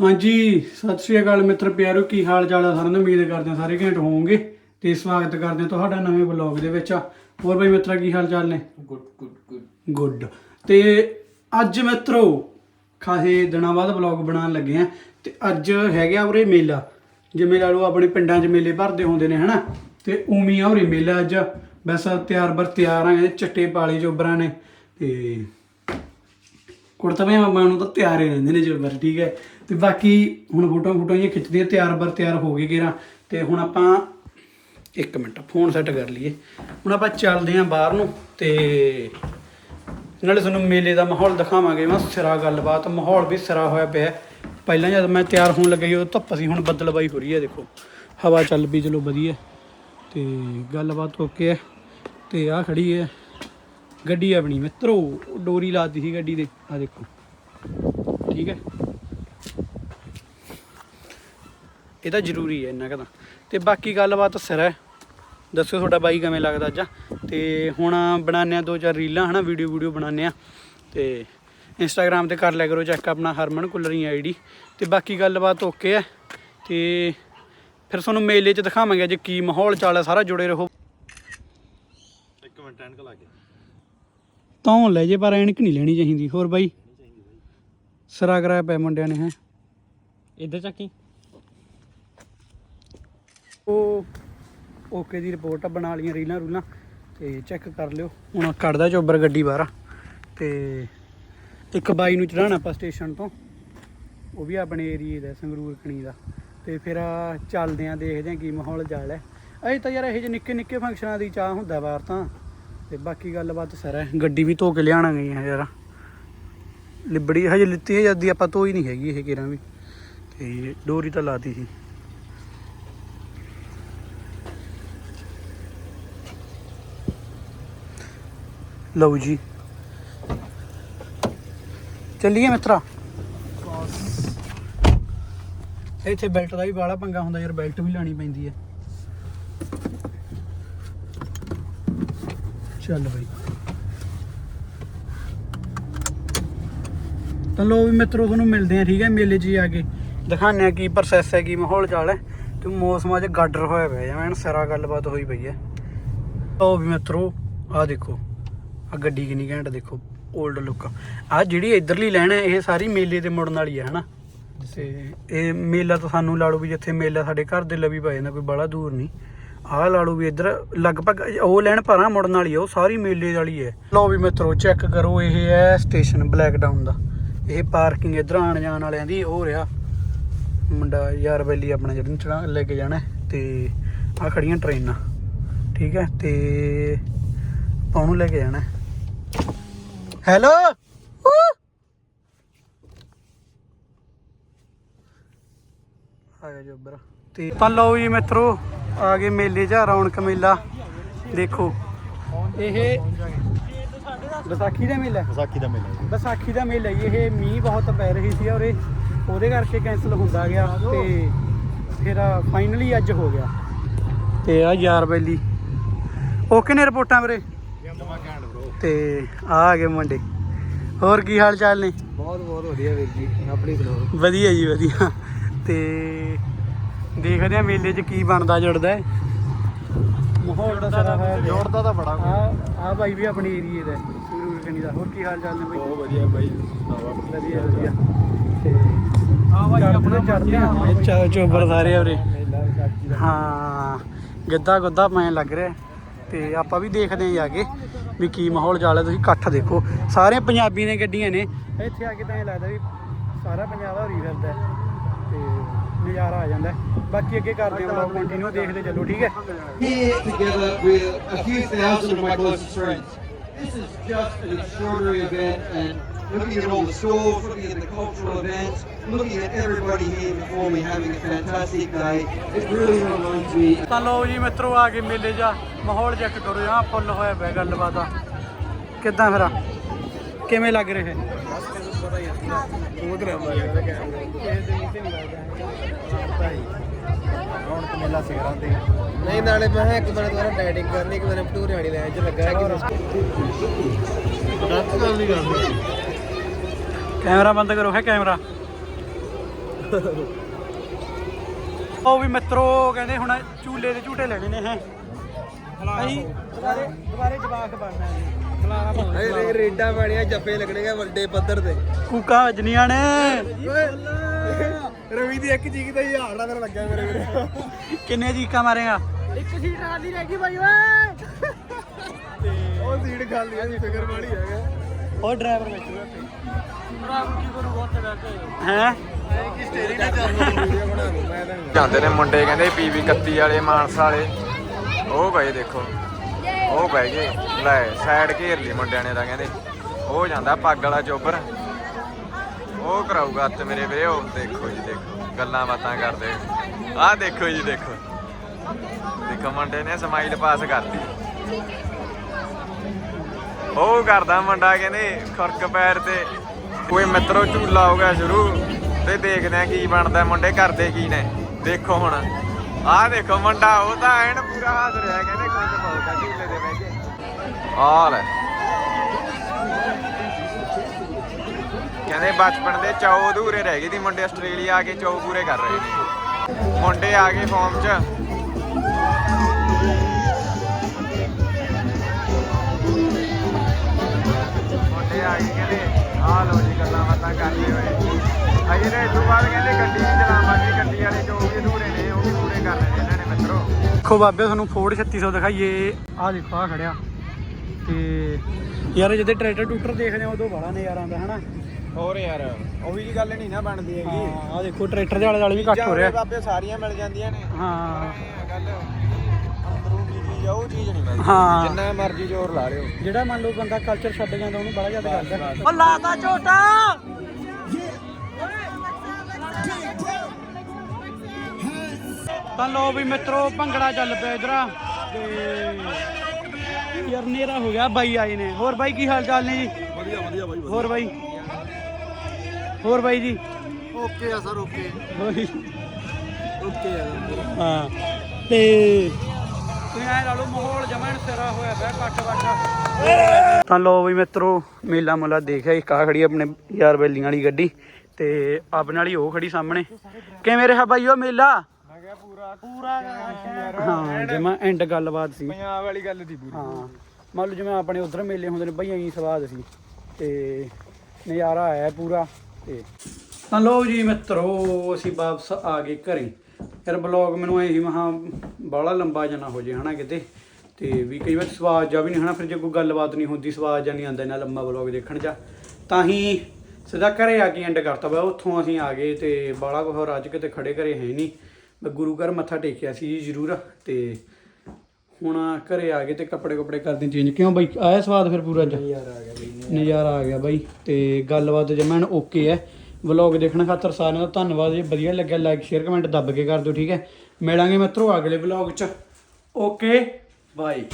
ਹਾਂਜੀ ਸਤਿ ਸ਼੍ਰੀ ਅਕਾਲ ਮਿੱਤਰ ਪਿਆਰੋ ਕੀ ਹਾਲ ਚਾਲ ਹੈ ਸਾਰਿਆਂ ਦਾ? ਉਮੀਦ ਕਰਦੇ ਹਾਂ ਸਾਰੇ ਘੈਂਟ ਹੋਵੋਗੇ ਤੇ ਸਵਾਗਤ ਕਰਦੇ ਹਾਂ ਤੁਹਾਡਾ ਨਵੇਂ ਬਲੌਗ ਦੇ ਵਿੱਚ। ਹੋਰ ਬਈ ਮਿੱਤਰਾ ਕੀ ਹਾਲ ਚਾਲ ਨੇ? ਗੁੱਡ ਗੁੱਡ ਗੁੱਡ ਗੁੱਡ ਤੇ ਅੱਜ ਮਿੱਤਰੋ ਖਾਸੇ ਦਿਨਾਂ ਬਾਅਦ ਬਲੌਗ ਬਣਾਉਣ ਲੱਗੇ ਆ ਤੇ ਅੱਜ ਹੈਗਾ ਉਰੇ ਮੇਲਾ। ਜਿਵੇਂ ਲਾ ਲਓ ਆਪਣੇ ਪਿੰਡਾਂ 'ਚ ਮੇਲੇ ਭਰਦੇ ਹੁੰਦੇ ਨੇ ਹਨਾ? ਤੇ ਉਮੀ ਆ ਉਰੇ ਮੇਲਾ ਅੱਜ। ਬਸ ਤਿਆਰ ਬਰ ਤਿਆਰ ਆ ਚੱਟੇ ਪਾਲੇ ਜੋਬਰਾਂ ਨੇ ਤੇ ਕੁੜਤਾ ਪਜਾਮਾ ਨੂੰ ਤਾਂ ਤਿਆਰ ਹੀ ਰਹਿੰਦੇ ਨੇ ਜੋਬਰ ਠੀਕ ਹੈ? ਤੇ ਬਾਕੀ ਹੁਣ ਫੋਟੋਆਂ ਫੋਟੋ ਇਹ ਖਿੱਚਦੇ ਤਿਆਰ ਬਰ ਤਿਆਰ ਹੋ ਗਏ ਗੇਰਾ। ਤੇ ਹੁਣ ਆਪਾਂ ਇੱਕ ਮਿੰਟ, ਫੋਨ ਸੈੱਟ ਕਰ ਲਈਏ। ਹੁਣ ਆਪਾਂ ਚੱਲਦੇ ਆਂ ਬਾਹਰ ਨੂੰ ਤੇ ਨਾਲੇ ਤੁਹਾਨੂੰ ਮੇਲੇ ਦਾ ਮਾਹੌਲ ਦਿਖਾਵਾਂਗੇ। ਮੈਂ ਸਿਰਾ ਗੱਲਬਾਤ, ਮਾਹੌਲ ਵੀ ਸਿਰਾ ਹੋਇਆ ਪਿਆ ਪਹਿਲਾਂ ਜਦ ਮੈਂ ਤਿਆਰ ਹੋਣ ਲੱਗੀ ਸੀ ਉਹ ਧੁੱਪ ਸੀ, ਹੁਣ ਬੱਦਲਬਾਈ ਹੋ ਰਹੀ ਹੈ, ਦੇਖੋ। ਹਵਾ ਚੱਲ ਪਈ, ਚਲੋ ਵਧੀਆ। ਤੇ ਗੱਲਬਾਤ ਓਕੇ ਹੈ। ਤੇ ਆ ਖੜੀ ਹੈ ਗੱਡੀ ਆਪਣੀ, ਮਿੱਤਰੋ, ਡੋਰੀ ਲਾਤੀ ਸੀ ਗੱਡੀ ਦੇ ਆ ਦੇਖੋ। ਠੀਕ ਹੈ। ਇਹ ਤਾਂ ਜ਼ਰੂਰੀ ਹੈ ਇੰਨਾ ਕੁ ਤਾਂ। ਤੇ ਬਾਕੀ ਗੱਲਬਾਤ ਸਿਰ ਹੈ। ਦੱਸਿਓ ਤੁਹਾਡਾ ਬਾਈ ਕਿਵੇਂ ਲੱਗਦਾ ਅੱਜ? ਤੇ ਹੁਣ ਬਣਾਉਂਦੇ ਆ ਦੋ ਚਾਰ ਰੀਲਾਂ ਹਨਾ ਵੀਡੀਓ ਵੀਡੀਓ ਬਣਾਉਂਦੇ ਆ। ਤੇ ਇੰਸਟਾਗ੍ਰam ਤੇ ਕਰ ਲਿਆ ਕਰੋ ਚੈੱਕ ਆਪਣਾ ਹਰਮਨ ਕੁਲਰੀ ਆਈਡੀ ਤੇ ਬਾਕੀ ਗੱਲਬਾਤ ਓਕੇ ਹੈ। ਤੇ ਫਿਰ ਤੁਹਾਨੂੰ ਮੇਲੇ 'ਚ ਦਿਖਾਵਾਂਗੇ ਅੱਜ ਕੀ ਮਾਹੌਲ ਚਾਲ ਹੈ ਸਾਰਾ ਜੁੜੇ ਰਹੋ। ਇੱਕ ਮਿੰਟ ਐਨਕ ਲਾ ਕੇ। ਤਾਂ ਲੈ ਜੇ ਪਰ ਐਨਕ ਨਹੀਂ ਲੈਣੀ ਚਾਹੀਦੀ। ਹੋਰ ਬਾਈ? ਸਰਾ ਕਰਾਇਆ ਪਿਆ ਮੁੰਡਿਆਂ ਨੇ ਹੈ। ਇੱਧਰ ਚੱਕੀ ਉਹ ਓਕੇ ਦੀ ਰਿਪੋਰਟ ਬਣਾ ਲਈਆਂ ਰੀਲਾਂ ਰੂਲਾਂ, ਤੇ ਚੈੱਕ ਕਰ ਲਿਓ। ਹੁਣ ਕੱਢਦਾ ਚੋਬਰ ਗੱਡੀ ਬਾਹਰ ਤੇ ਇੱਕ ਬਾਈ ਨੂੰ ਚੜਾਉਣਾ ਆਪਾਂ ਸਟੇਸ਼ਨ ਤੋਂ। ਉਹ ਵੀ ਆਪਣੇ ਏਰੀਏ ਦਾ, ਸੰਗਰੂਰ ਕਣੀ ਦਾ। ਤੇ ਫਿਰ ਚੱਲਦੇ ਆਂ, ਦੇਖਦੇ ਆਂ ਕੀ ਮਾਹੌਲ ਜਾਲ ਹੈ। ਅਜੇ ਤਾਂ ਯਾਰ ਇਹੋ ਜਿਹੇ ਨਿੱਕੇ ਨਿੱਕੇ ਫੰਕਸ਼ਨਾਂ ਦੀ ਚਾਹ ਹੁੰਦਾ ਬਾਹਰ ਤਾਂ। ਤੇ ਬਾਕੀ ਗੱਲਬਾਤ ਸਰ ਹੈ। ਗੱਡੀ ਵੀ ਧੋ ਕੇ ਲਿਆਣਾ ਗਈ ਹੈ ਯਾਰ। ਲਿਬੜੀ ਹਜੇ ਲਿੱਤੀ ਹੈ ਦੀ ਆਪਾਂ ਧੋਈ ਨਹੀਂ ਹੈਗੀ ਇਹ ਕਿਰਾਂ ਵੀ। ਤੇ ਡੋਰੀ ਤਾਂ ਲਾਤੀ ਸੀ। ਲਓ ਜੀ ਚੱਲੀਏ ਮਿੱਤਰਾ ਇੱਥੇ ਬੈਲਟ ਦਾ ਵੀ ਬਾਲਾ ਪੰਗਾ ਹੁੰਦਾ ਯਾਰ ਬੈਲਟ ਵੀ ਲਾਣੀ ਪੈਂਦੀ ਹੈ ਚੱਲ ਬਈ ਤਾਂ ਲੋ ਵੀ ਮਿੱਤਰੋ ਤੁਹਾਨੂੰ ਮਿਲਦੇ ਆ ਠੀਕ ਹੈ ਮੇਲੇ 'ਚ ਹੀ ਆ ਕੇ ਦਿਖਾਉਂਦੇ ਆ ਕੀ ਪ੍ਰੋਸੈਸ ਹੈ ਕੀ ਮਾਹੌਲ ਚਾਲ ਹੈ ਤੇ ਮੌਸਮ ਅੱਜ ਗਾਡਰ ਹੋਇਆ ਪਿਆ ਜਿਵੇਂ ਐਨ ਸਿਰਾ ਗੱਲਬਾਤ ਹੋਈ ਪਈ ਹੈ ਲੋ ਵੀ ਮਿੱਤਰੋ ਆ ਦੇਖੋ ਆ ਗੱਡੀ ਕਿੰਨੀ ਘੈਂਟ ਦੇਖੋ 올ਡ ਲੁੱਕ ਆ ਜਿਹੜੀ ਇਧਰਲੀ ਲੈਣ ਹੈ ਇਹ ਸਾਰੀ ਮੇਲੇ ਤੇ ਮੁੜਨ ਵਾਲੀ ਹੈ ਹਨਾ? ਤੇ ਇਹ ਮੇਲਾ ਤਾਂ ਸਾਨੂੰ ਲਾ ਲਓ ਵੀ ਜਿੱਥੇ ਮੇਲਾ ਸਾਡੇ ਘਰ ਦੇ ਲਵੀ ਪੈ ਜਾਂਦਾ, ਕੋਈ ਬੜਾ ਦੂਰ ਨਹੀਂ। ਆਹ ਲਾ ਲਓ ਵੀ ਇੱਧਰ, ਲਗਭਗ ਉਹ ਲੈਣ ਪਰਾਂ ਮੁੜਨ ਵਾਲੀ ਆ, ਉਹ ਸਾਰੀ ਮੇਲੇ ਵਾਲੀ ਹੈ ਲਓ ਵੀ ਮਿੱਤਰੋ ਚੈੱਕ ਕਰੋ, ਇਹ ਹੈ ਸਟੇਸ਼ਨ ਬਲੈਕ ਡਾਊਨ ਦਾ। ਇਹ ਪਾਰਕਿੰਗ ਇੱਧਰ ਆਣ ਜਾਣ ਵਾਲਿਆਂ ਦੀ ਹੋ ਰਿਹਾ। ਮੁੰਡਾ ਯਾਰ ਬੈਲੀ ਆਪਣਾ ਜਿਹੜਾ ਚੜਾ ਲੈ ਕੇ ਜਾਣਾ ਹੈ ਤੇ ਆ ਖੜੀਆਂ ਟ੍ਰੇਨਾਂ। ਠੀਕ ਹੈ ਤੇ ਆਪਾਂ ਉਹਨੂੰ ਲੈ ਕੇ ਜਾਣਾ। ਹੈਲੋ ਆ ਗਿਆ ਜੋਬਰ ਤੇ ਤਾਂ ਲਓ ਜੀ ਮਿੱਤਰੋ ਆ ਗਏ ਮੇਲੇ 'ਚ ਰੌਣਕ ਮੇਲਾ। ਦੇਖੋ ਇਹ ਵਿਸਾਖੀ ਦਾ ਮੇਲਾ ਵਿਸਾਖੀ ਦਾ ਮੇਲਾ ਵਿਸਾਖੀ ਦਾ ਮੇਲਾ ਜੀ ਇਹ ਮੀਂਹ ਬਹੁਤ ਪੈ ਰਹੀ ਸੀ ਔਰ ਇਹ ਉਹਦੇ ਕਰਕੇ ਕੈਨਸਲ ਹੁੰਦਾ ਗਿਆ ਤੇ ਫਿਰ ਫਾਈਨਲੀ ਅੱਜ ਹੋ ਗਿਆ। ਤੇ ਆ ਯਾਰ ਬੈਲੀ। ਓਕੇ ਨੇ ਰਿਪੋਰਟਾਂ ਵੀਰੇ? ਤੇ ਆ ਆ ਗਏ ਮੁੰਡੇ। ਹੋਰ ਕੀ ਹਾਲ ਚਾਲ ਨੇ? ਬਹੁਤ ਬਹੁਤ ਵਧੀਆ ਵੀਰ ਜੀ। ਆਪਣੀ ਸੁਣਾਓ? ਵਧੀਆ ਜੀ ਵਧੀਆ। ਤੇ ਦੇਖਦੇ ਆ ਮੇਲੇ 'ਚ ਕੀ ਬਣਦਾ ਜੁੜਦਾ ਹੈ। ਮਾਹੌਲ ਦਾ ਸਾਰਾ ਪਿਆ। ਜੋੜਦਾ ਤਾਂ ਬੜਾ ਆ ਆ ਬਾਈ ਵੀ ਆਪਣੀ ਏਰੀਏ ਦਾ ਹੈ, ਸੰਗਰੂਰ ਕਣੀ ਦਾ ਹੋਰ ਕੀ ਹਾਲ ਚਾਲ ਨੇ ਬਾਈ? ਬਹੁਤ ਵਧੀਆ ਬਾਈ ਵਧੀਆ ਵਧੀਆ। ਤੇ ਆ ਆਪਣਾ ਚੜਦੇ ਆ ਚਾ ਚੋਬਰ ਸਾਰੇ ਉਰੇ ਹਾਂ ਗਿੱਧਾ ਗੁੱਦਾ ਪੈਣ ਲੱਗ ਰਿਹਾ ਤੇ ਆਪਾਂ ਵੀ ਦੇਖਦੇ ਆਂ ਜਾ ਕੇ। ਵੀ ਕੀ ਮਾਹੌਲ ਚਾਲ ਹੈ ਤੁਸੀਂ ਇਕੱਠ ਦੇਖੋ ਸਾਰੇ ਪੰਜਾਬੀ ਨੇ ਗੱਡੀਆਂ ਨੇ ਇੱਥੇ ਆ ਕੇ ਤਾਂ ਇਹ ਲੱਗਦਾ ਵੀ ਸਾਰਾ ਪੰਜਾਬ ਹਰੀ ਫਿਰਦਾ ਹੈ ਤੇ ਨਜ਼ਾਰਾ ਆ ਜਾਂਦਾ ਹੈ। ਬਾਕੀ ਅੱਗੇ ਕਰਦੇ ਆਂ ਵਲੌਗ ਕੰਟੀਨਿਊ ਦੇਖਦੇ ਚੱਲੋ ਠੀਕ ਹੈ here together with a few thousand of my closest friends. This is just an extraordinary event and looking at all the stalls, looking at the cultural events, looking at everybody here before me having a fantastic day. It really reminds me ਤਾਂ ਲਓ ਜੀ ਮਿੱਤਰੋ ਆ ਕੇ ਮੇਲੇ ਜਾ ਮਾਹੌਲ check ਕਰੋ ਆ ਫੁੱਲ ਹੋਇਆ ਪਿਆ ਗੱਲਬਾਤ ਆ ਕਿੱਦਾਂ ਫਿਰ ਕਿਵੇਂ ਲੱਗ ਰਿਹਾ ਹੈ ਰੌਣਕ ਮੇਲਾ ਸਿਗਰਾਂ ਤੇ। ਨਹੀਂ ਨਾਲੇ ਮੈਂ ਕਿਹਾ ਇੱਕ ਵਾਰ ਦੁਬਾਰਾ ਡਾਈਟਿੰਗ ਕਰਨੀ ਇੱਕ ਵਾਰ ਭਟੂਰੇ ਵਾਲੀ ਲਾਈਨ 'ਚ ਲੱਗਾ ਹੈ ਕਿ ਗਲਤ ਗੱਲ ਨਹੀਂ। ਕਰਦੇ ਕੈਮਰਾ ਬੰਦ ਕਰੋ ਹੈ ਕੈਮਰਾ। ਉਹ ਵੀ ਮਿੱਤਰੋ ਕਹਿੰਦੇ ਹੁਣ ਝੂਲੇ ਦੇ ਝੂਟੇ ਲੈਣੇ ਨੇ ਹੈ ਅਸੀਂ ਦੁਬਾਰੇ ਦੁਬਾਰੇ ਜਵਾਕ ਬਣਨਾ ਪਾਉਣਾ ਇਹ ਰੇਡਾ ਬਣਿਆ ਜੱਫੇ ਲੱਗਣਗੇ ਵੱਡੇ ਪੱਧਰ ਤੇ। ਕੂਕਾਂ ਵੱਜਣੀਆਂ ਨੇ। ਰਵੀ ਦੀ ਇੱਕ ਚੀਕ ਦਾ ਹੀ ਹਾੜਾ ਮੇਰਾ ਲੱਗਾ ਮੇਰੇ ਵੀਰੇ ਕਿੰਨੇ ਚੀਕਾਂ ਮਾਰੇਗਾ? ਇੱਕ ਸੀਟ ਖਾਲੀ ਰਹਿ ਗਈ ਬਾਈ ਓਏ। ਉਹ ਸੀਟ ਖਾਲੀ ਆ ਜੀ ਫਿਕਰ ਵਾਲੀ ਹੈਗਾ। ਉਹ ਡਰਾਈਵਰ ਵਿੱਚ। ਡਰਾਈਵਰ ਕੀ ਕਰੂਗਾ ਉੱਥੇ ਬੈਠ ਕੇ ਹੈ? ਤਾਂ ਜਾਂਦੇ ਨੇ ਮੁੰਡੇ ਕਹਿੰਦੇ ਪੀਵੀ 31 ਵਾਲੇ ਮਾਨਸਾ ਵਾਲੇ। ਉਹ ਗਏ ਦੇਖੋ। ਉਹ ਬਹਿ ਗਏ ਲੈ ਸਾਈਡ ਘੇਰ ਲਈ ਮੁੰਡਿਆਂ ਨੇ ਤਾਂ ਕਹਿੰਦੇ। ਉਹ ਜਾਂਦਾ ਪੱਗ ਵਾਲਾ ਚੋਬਰ। ਉਹ ਕਰਾਊਗਾ ਤੇ ਮੇਰੇ ਵੀਰੇ, ਉਹ ਦੇਖੋ ਜੀ, ਦੇਖੋ। ਗੱਲਾਂ ਬਾਤਾਂ ਕਰਦੇ। ਆਹ ਦੇਖੋ ਜੀ, ਦੇਖੋ। ਦੇਖੋ ਮੁੰਡੇ ਨੇ ਸਮਾਈਲ ਪਾਸ ਕਰਤੀ। ਉਹ ਕਰਦਾ ਮੁੰਡਾ ਕਹਿੰਦੇ, ਖੁਰਕ ਪੈਰ ਤੇ। ਕੋਈ ਮਿੱਤਰੋ, ਝੂਲਾ ਹੋ ਗਿਆ ਸ਼ੁਰੂ। ਤੇ ਦੇਖਦੇ ਆ ਕੀ ਬਣਦਾ, ਮੁੰਡੇ ਕਰਦੇ ਕੀ ਨੇ। ਦੇਖੋ ਹੁਣ। ਆਹ ਦੇਖੋ ਮੁੰਡਾ, ਉਹ ਤਾਂ ਐਨ ਪੂਰਾ ਹੱਸ ਰਿਹਾ ਕਹਿੰਦੇ ਕੁਝ ਪਾਉਗਾ ਝੂਲੇ ਦੇ ਬਹਿ ਆਹ ਲੈ। ਕਹਿੰਦੇ ਬਚਪਨ ਦੇ ਚੌ ਅਧੂਰੇ ਰਹਿ ਗਏ ਦੀ ਮੁੰਡੇ ਆਸਟ੍ਰੇਲੀਆ ਆ ਕੇ ਚੌ ਪੂਰੇ ਕਰ ਰਹੇ ਨੇ। ਮੁੰਡੇ ਆ ਗਏ ਫਾਰਮ 'ਚ। ਮੁੰਡੇ ਆ ਗਏ ਕਹਿੰਦੇ, ਆਹ ਲੋ ਜੀ ਗੱਲਾਂ ਬਾਤਾਂ ਕਰਦੇ ਹੋਏ। ਅਜੇ ਨੇ ਤੋਂ ਬਾਅਦ ਕਹਿੰਦੇ ਗੱਡੀ ਵੀ ਚਲਾਵਾਂਗੇ ਗੱਡੀ ਵਾਲੇ ਜੋ ਵੀ ਅਧੂਰੇ ਨੇ, ਉਹ ਵੀ ਪੂਰੇ ਕਰ ਲੈਣੇ ਇਹਨਾਂ ਨੇ ਮਿੱਤਰੋ। ਦੇਖੋ ਬਾਬੇ, ਤੁਹਾਨੂੰ ਫੋਰਡ 3600 ਦਿਖਾਈਏ। ਆਹ ਦੇਖੋ ਆ ਖੜਿਆ। ਤੇ ਯਾਰ, ਜਦੋਂ ਟਰੈਕਟਰ ਟੂਟਰ ਦੇਖਦੇ ਆ ਉਦੋਂ ਬੜਾ ਨਜ਼ਾਰਾ ਆਉਂਦਾ ਹਨਾ? ਹੋਰ ਯਾਰ ਉਹੀ ਜੀ ਗੱਲ ਨਹੀਂ ਨਾ ਬਣਦੀ ਹੈਗੀ। ਹਾਂ ਆਹ ਦੇਖੋ ਟਰੈਕਟਰ ਦੇ ਆਲੇ ਦੁਆਲੇ ਵੀ ਘੱਟ ਹੋ ਰਿਹਾ। ਬਾਬੇ ਸਾਰੀਆਂ ਮਿਲ ਜਾਂਦੀਆਂ ਨੇ। ਹਾਂ। ਇਹ ਗੱਲ। ਅੰਦਰੂਨੀ ਚੀਜ਼ ਆ ਉਹ ਚੀਜ਼ ਨਹੀਂ ਮਿਲਦੀ ਹਾਂ। ਜਿੰਨਾ ਮਰਜ਼ੀ ਜ਼ੋਰ ਲਾ ਲਿਓ। ਜਿਹੜਾ ਮੰਨ ਲਓ ਬੰਦਾ ਕਲਚਰ ਛੱਡ ਜਾਂਦਾ ਉਹਨੂੰ ਬੜਾ ਜ਼ਿਆਦਾ ਕਰਦਾ ਉਹ ਲਾਤਾ ਝੋਟਾ! ਤਾਂ ਲੋ ਵੀ ਮਿੱਤਰੋ ਭੰਗੜਾ ਚੱਲ ਪਿਆ ਇਧਰ। ਤੇ ਯਾਰ ਨੇਰਾ ਹੋ ਗਿਆ ਬਾਈ ਆਏ ਨੇ। ਹੋਰ ਬਾਈ ਕੀ ਹਾਲ ਚਾਲ ਨੇ ਜੀ? ਵਧੀਆ ਵਧੀਆ ਬਾਈ ਹੋਰ ਬਾਈ? ਹੋਰ ਬਾਈ ਜੀ? ਓਕੇ ਆ ਸਰ ਓਕੇ। ਬਾਈ। ਓਕੇ ਆ। ਹਾਂ। ਤੇ ਤੁਸੀਂ ਐ ਲਾ ਲਓ ਮਾਹੌਲ ਜਮਣ ਸਿਰਾ ਹੋਇਆ ਪਿਆ ਕੱਟ ਵੱਟ। ਤਾਂ ਲੋ ਵੀ ਮਿੱਤਰੋ ਮੇਲਾ ਮੁਲਾ ਦੇਖਿਆ ਇੱਕ ਆ ਖੜੀ ਆਪਣੇ ਯਾਰ ਬੈਲੀਆਂ ਵਾਲੀ ਗੱਡੀ ਤੇ ਆਪਣੇ ਵਾਲੀ ਉਹ ਖੜੀ ਸਾਹਮਣੇ। ਕਿਵੇਂ ਰਿਹਾ ਬਾਈ ਉਹ ਮੇਲਾ? ਮੈਂ ਕਿਹਾ ਪੂਰਾ ਪੂਰਾ ਹਾਂ ਜਮਾ ਐਂਡ ਗੱਲਬਾਤ ਸੀ। ਪੰਜਾਬ ਵਾਲੀ ਗੱਲ ਦੀ ਪੂਰੀ। ਹਾਂ। ਮੰਨ ਲਓ ਜਿਵੇਂ ਆਪਣੇ ਉਧਰ ਮੇਲੇ ਹੁੰਦੇ ਨੇ ਬਈ ਐਂ ਸਵਾਦ ਸੀ। ਤੇ ਨਜ਼ਾਰਾ ਆਇਆ ਪੂਰਾ। ਤੇ ਤਾਂ ਲੋ ਜੀ ਮਿੱਤਰੋ, ਅਸੀਂ ਵਾਪਸ ਆ ਗਏ ਘਰੇ। ਯਾਰ ਬਲੌਗ ਮੈਨੂੰ ਐ ਸੀ ਮਹਾ ਬਾਹਲਾ ਲੰਬਾ ਜਾਣਾ ਹੋ ਜੇ, ਹਨਾ ਕਿਤੇ? ਤੇ ਵੀ ਕਈ ਵਾਰ ਸਵਾਦ ਜਾ ਵੀ ਨਹੀਂ, ਹਨਾ? ਫਿਰ ਜੇ ਕੋਈ ਗੱਲਬਾਤ ਨਹੀਂ ਹੁੰਦੀ, ਸਵਾਦ ਜਾਂ ਨਹੀਂ ਆਉਂਦਾ ਇਹਨਾਂ ਲੰਬਾ ਬਲੌਗ ਦੇਖਣ ਜਾ ਤਾਂ ਹੀ ਸਿੱਧਾ ਘਰੇ ਆ ਕੇ ਐਂਡ ਕਰਤਾ ਵਾ। ਉੱਥੋਂ ਅਸੀਂ ਆ ਗਏ ਤੇ ਬਾਲਾ ਕੋ ਹੋਰ ਅੱਜ ਕਿਤੇ ਖੜੇ ਘਰੇ ਹੈ ਨਹੀਂ। ਮੈਂ ਗੁਰੂ ਘਰ ਮੱਥਾ ਟੇਕਿਆ ਸੀ ਜੀ, ਜ਼ਰੂਰ। ਤੇ ਹੁਣ ਘਰੇ ਆ ਗਏ ਤੇ ਕੱਪੜੇ ਕੁਪੜੇ ਕਰਦੇ ਚੇਂਜ ਕਿਉਂ ਬਈ? ਆਇਆ ਸਵਾਦ ਫਿਰ ਪੂਰਾ ਅੱਜ? ਯਾਰ, ਆ ਗਿਆ ਬਈ। ਨਜ਼ਾਰਾ ਆ ਗਿਆ ਬਾਈ, ਤੇ ਗੱਲਬਾਤ ਜਮੈਨ ਓਕੇ ਹੈ ਵਲੌਗ ਦੇਖਣ ਖਾਤਰ ਸਾਰਿਆਂ ਦਾ ਧੰਨਵਾਦ, ਜੇ ਵਧੀਆ ਲੱਗਿਆ ਲਾਈਕ ਸ਼ੇਅਰ ਕਮੈਂਟ ਦੱਬ ਕੇ ਕਰ ਦਿਓ, ਠੀਕ ਹੈ ਮਿਲਾਂਗੇ ਮਿੱਤਰੋ ਅਗਲੇ ਵਲੌਗ 'ਚ। ਓਕੇ ਬਾਈ